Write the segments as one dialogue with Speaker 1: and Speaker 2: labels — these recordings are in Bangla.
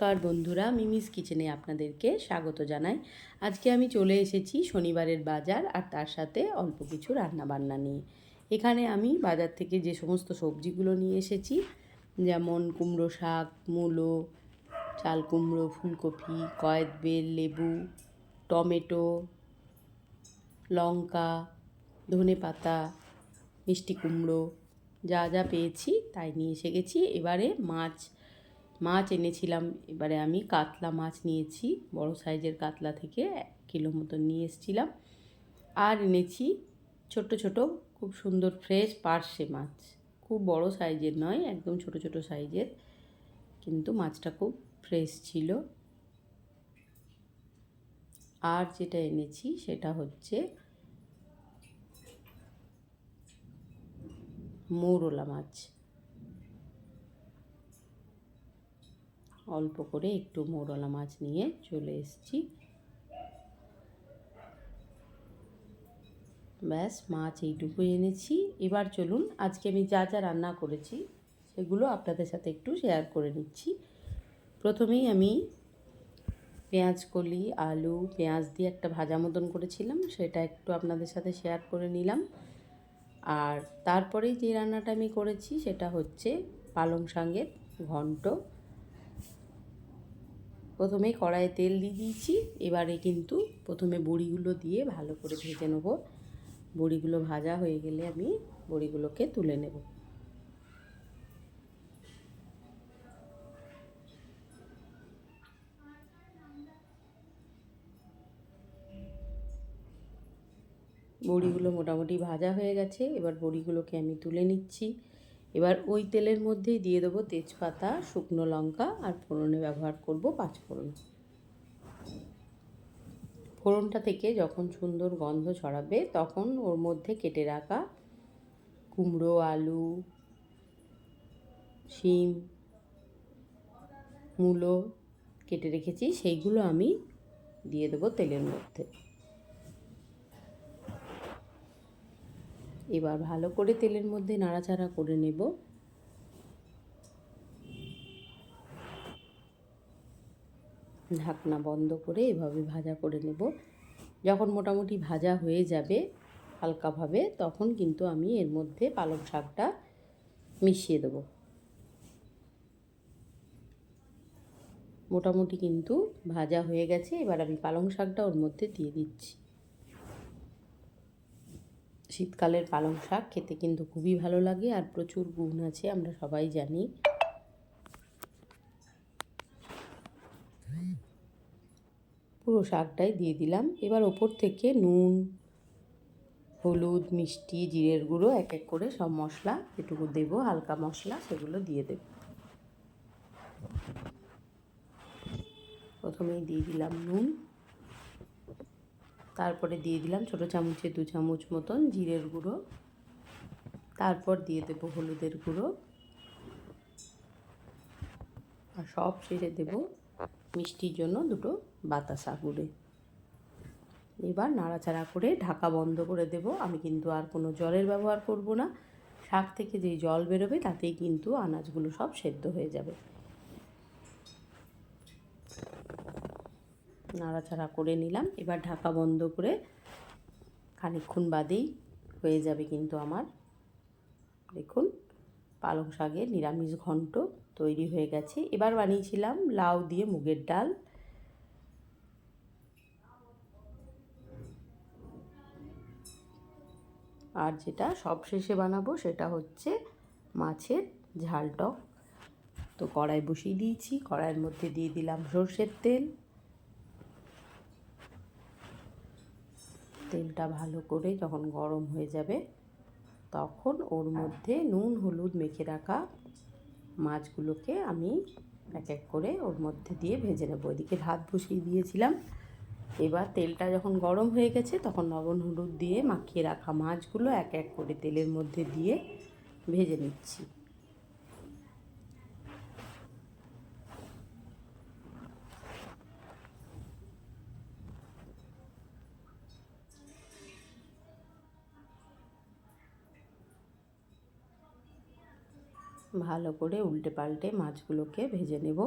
Speaker 1: নমস্কার বন্ধুরা, মিমিস কিচেনে আপনাদেরকে স্বাগত জানাই। আজকে আমি চলে এসেছি শনিবারের বাজার আর তার সাথে অল্প কিছু রান্না বান্না নিয়ে। এখানে আমি বাজার থেকে যে সমস্ত সবজিগুলো নিয়ে এসেছি, যেমন কুমড়ো শাক, মূলো, চাল কুমড়ো, ফুলকপি, কয়েদ বেল, লেবু, টমেটো, লঙ্কা, ধনে পাতা, মিষ্টি কুমড়ো, যা যা পেয়েছি তাই নিয়ে এসে গেছি। এবারে মাছ মাছ এনেছিলাম, এবারে আমি কাতলা মাছ নিয়েছি, বড় সাইজের কাতলা থেকে এক কিলো মতো নিয়ে এসেছিলাম। আর এনেছি ছোট ছোট, খুব সুন্দর ফ্রেশ পার্শে মাছ। খুব বড় সাইজের নয়, একদম ছোট ছোট সাইজের, কিন্তু মাছটা খুব ফ্রেশ ছিল। আর যেটা এনেছি সেটা হচ্ছে মৌরলা মাছ। অল্প করে একটু মোরলা মাছ নিয়ে চলে এসেছি। ব্যাস, মাছ এইটুকু এনেছি। এবার চলুন, আজকে আমি যা যা রান্না করেছি, সেগুলো আপনাদের সাথে একটু শেয়ার করে নিচ্ছি। প্রথমেই আমি পেঁয়াজ কলি, আলু, পেঁয়াজ দিয়ে একটা ভাজা মতন করেছিলাম, সেটা একটু আপনাদের সাথে শেয়ার করে নিলাম। আর তারপরেই যে রান্নাটা আমি করেছি, সেটা হচ্ছে পালং শাকের ঘন্ট। প্রথমে কড়াইয়ে তেল দিয়ে দিয়েছি। এবারে কিন্তু প্রথমে বড়িগুলো দিয়ে ভালো করে ভেজে নেব। বড়িগুলো ভাজা হয়ে গেলে আমি বড়িগুলোকে তুলে নেব। বড়িগুলো মোটামুটি ভাজা হয়ে গেছে। এবার বড়িগুলোকে আমি তুলে নিচ্ছি। এবার ওই তেলের মধ্যেই দিয়ে দেবো তেজপাতা, শুকনো লঙ্কা আর ফোড়নে ব্যবহার করব পাঁচ ফোড়ন। ফোড়নটা থেকে যখন সুন্দর গন্ধ ছড়াবে তখন ওর মধ্যে কেটে রাখা কুমড়ো, আলু, শিম, মূলো কেটে রেখেছি, সেইগুলো আমি দিয়ে দেবো তেলের মধ্যে। এবার ভালো করে তেলের মধ্যে নাড়াচাড়া করে নেব। ঢাকনা বন্ধ করে এভাবে ভাজা করে নেব। যখন মোটামুটি ভাজা হয়ে যাবে হালকাভাবে, তখন কিন্তু আমি এর মধ্যে পালং শাকটা মিশিয়ে দেব। মোটামুটি কিন্তু ভাজা হয়ে গেছে, এবার আমি পালং শাকটা ওর মধ্যে দিয়ে দিচ্ছি। শীতকালের পালং শাক খেতে কিন্তু খুবই ভালো লাগে আর প্রচুর গুণ আছে, আমরা সবাই জানি। পুরো শাকটাই দিয়ে দিলাম। এবার ওপর থেকে নুন, হলুদ, মিষ্টি, জিরের গুঁড়ো এক এক করে সব মশলা, যেটুকু দেবো, হালকা মশলা, সেগুলো দিয়ে দেব। প্রথমেই দিয়ে দিলাম নুন। তারপরে দিয়ে দিলাম ছোটো চামচে দু চামচ মতন জিরের গুঁড়ো। তারপর দিয়ে দেবো হলুদের গুঁড়ো। আর সব শেষে দেবো মিষ্টির জন্য দুটো বাতাসা গুঁড়ে এবার নাড়াচাড়া করে ঢাকা বন্ধ করে দেব। আমি কিন্তু আর কোনো জলের ব্যবহার করব না। শাক থেকে যেই জল বেরোবে তাতেই কিন্তু আনাজগুলো সব সেদ্ধ হয়ে যাবে। নাড়াচাড়া করে নিলাম। এবার ঢাকা বন্ধ করে খানিক্ষণ বাদেই হয়ে যাবে কিন্তু আমার। দেখুন, পালং শাকের নিরামিষ ঘন্ট তৈরি হয়ে গেছে। এবার বানিয়েছিলাম লাউ দিয়ে মুগের ডাল। আর যেটা সব শেষে বানাবো সেটা হচ্ছে মাছের ঝাল টক তো কড়াই বসিয়ে দিয়েছি। কড়াইয়ের মধ্যে দিয়ে দিলাম সর্ষের তেল। তেলটা ভালো করে যখন গরম হয়ে যাবে, তখন ওর মধ্যে নুন, হলুদ মেখে রাখা মাছগুলোকে আমি এক এক করে ওর মধ্যে দিয়ে ভেজে নেব। এদিকে ভাত বসিয়ে দিয়েছিলাম। এবার তেলটা যখন গরম হয়ে গেছে, তখন লবণ, হলুদ দিয়ে মাখিয়ে রাখা মাছগুলো এক এক করে তেলের মধ্যে দিয়ে ভেজে নিচ্ছি। ভালো করে উল্টে পাল্টে মাছগুলোকে ভেজে নেব।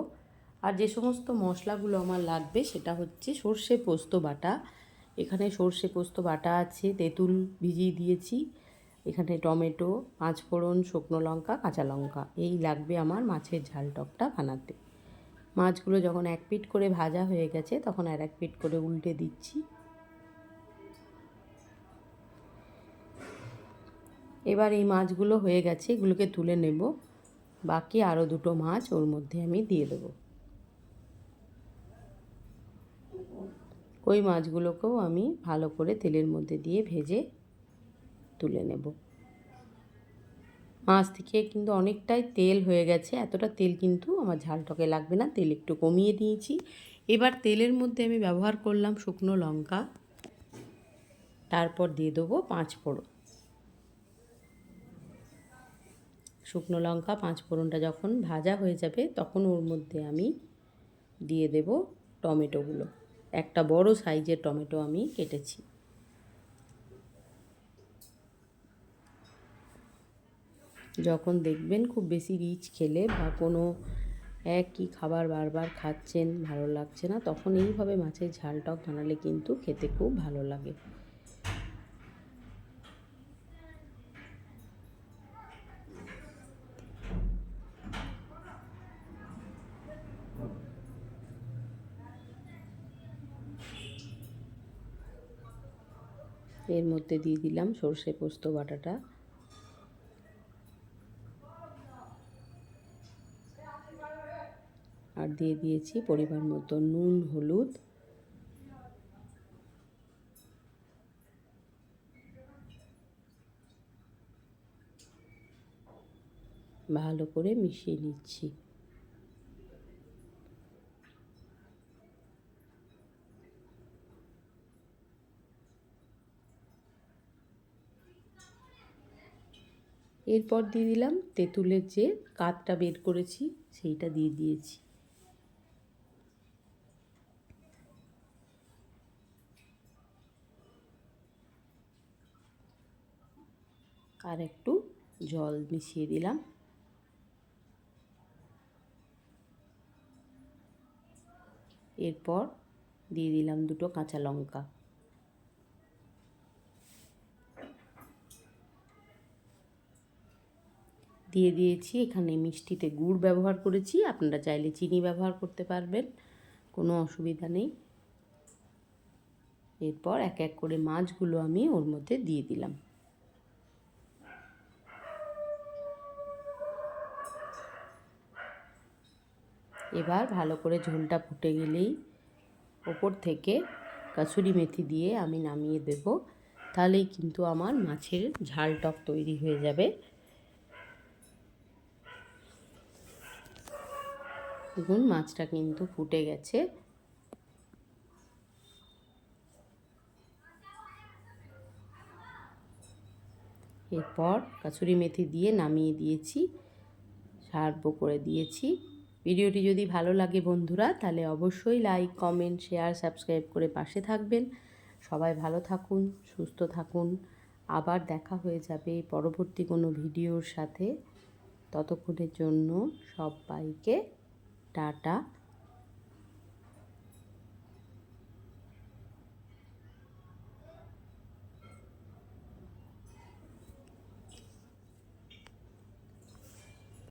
Speaker 1: আর যে সমস্ত মশলাগুলো আমার লাগবে সেটা হচ্ছে সর্ষে পোস্ত বাটা। এখানে সর্ষে পোস্ত বাটা আছে, তেঁতুল ভিজিয়ে দিয়েছি। এখানে টমেটো, পাঁচফোড়ন, শুকনো লঙ্কা, কাঁচা লঙ্কা এই লাগবে আমার মাছের ঝাল টকটা বানাতে। মাছগুলো যখন এক পিট করে ভাজা হয়ে গেছে তখন আর এক পিট করে উল্টে দিচ্ছি। এবার এই মাছগুলো হয়ে গেছে, এগুলোকে তুলে নেব। বাকি আরও দুটো মাছ ওর মধ্যে আমি দিয়ে দেবো। ওই মাছগুলোকেও আমি ভালো করে তেলের মধ্যে দিয়ে ভেজে তুলে নেব। মাছ থেকে কিন্তু অনেকটাই তেল হয়ে গেছে, এতটা তেল কিন্তু আমার ঝালটকে লাগবে না, তেল একটু কমিয়ে দিয়েছি। এবার তেলের মধ্যে আমি ব্যবহার করলাম শুকনো লঙ্কা, তারপর দিয়ে দেবো পাঁচ ফোড়ন শুকনো লঙ্কা, পাঁচ ফোড়নটা যখন ভাজা হয়ে যাবে, তখন ওর মধ্যে আমি দিয়ে দেব টমেটোগুলো। একটা বড় সাইজের টমেটো আমি কেটেছি। যখন দেখবেন খুব বেশি রিচ খেলে বা কোনো একই খাবার বারবার খাচ্ছেন, ভালো লাগছে না, তখন এইভাবে মাছের ঝাল টক বানালে কিন্তু খেতে খুব ভালো লাগে। এর মধ্যে দিয়ে দিলাম সর্ষে পোস্ত বাটাটা। আর দিয়ে দিয়েছি পরিমাণ মতো নুন, হলুদ। ভালো করে মিশিয়ে নিচ্ছি। এরপর দিয়ে দিলাম তেঁতুলের যে কাতটা বের করেছি, সেইটা দিয়ে দিয়েছি। আর একটু জল মিশিয়ে দিলাম। এরপর দিয়ে দিলাম দুটো কাঁচা লঙ্কা। দিয়ে দিয়েছি। এখানে মিষ্টিতে গুড় ব্যবহার করেছি। আপনারা চাইলে চিনি ব্যবহার করতে পারবেন। কোনো অসুবিধা নেই। এরপর এক এক করে মাছগুলো আমি ওর মধ্যে দিয়ে দিলাম। এবার ভালো করে ঝোলটা ফুটে গেলেই ওপর থেকে কাসুরি মেথি দিয়ে আমি নামিয়ে দেব। তাহলেই কিন্তু আমার মাছের ঝাল টক তৈরি হয়ে যাবে। দেখুন, মাছটা কিন্তু ফুটে গেছে। এরপর কাসুরি মেথি দিয়ে নামিয়ে দিয়েছি সার্ভ করে দিয়েছি। ভিডিওটি যদি ভালো লাগে বন্ধুরা, তাহলে অবশ্যই লাইক, কমেন্ট, শেয়ার, সাবস্ক্রাইব করে পাশে থাকবেন। সবাই ভালো থাকুন, সুস্থ থাকুন। আবার দেখা হয়ে যাবে পরবর্তী কোনো ভিডিওর সাথে। ততক্ষণের জন্য সবাইকে টাটা।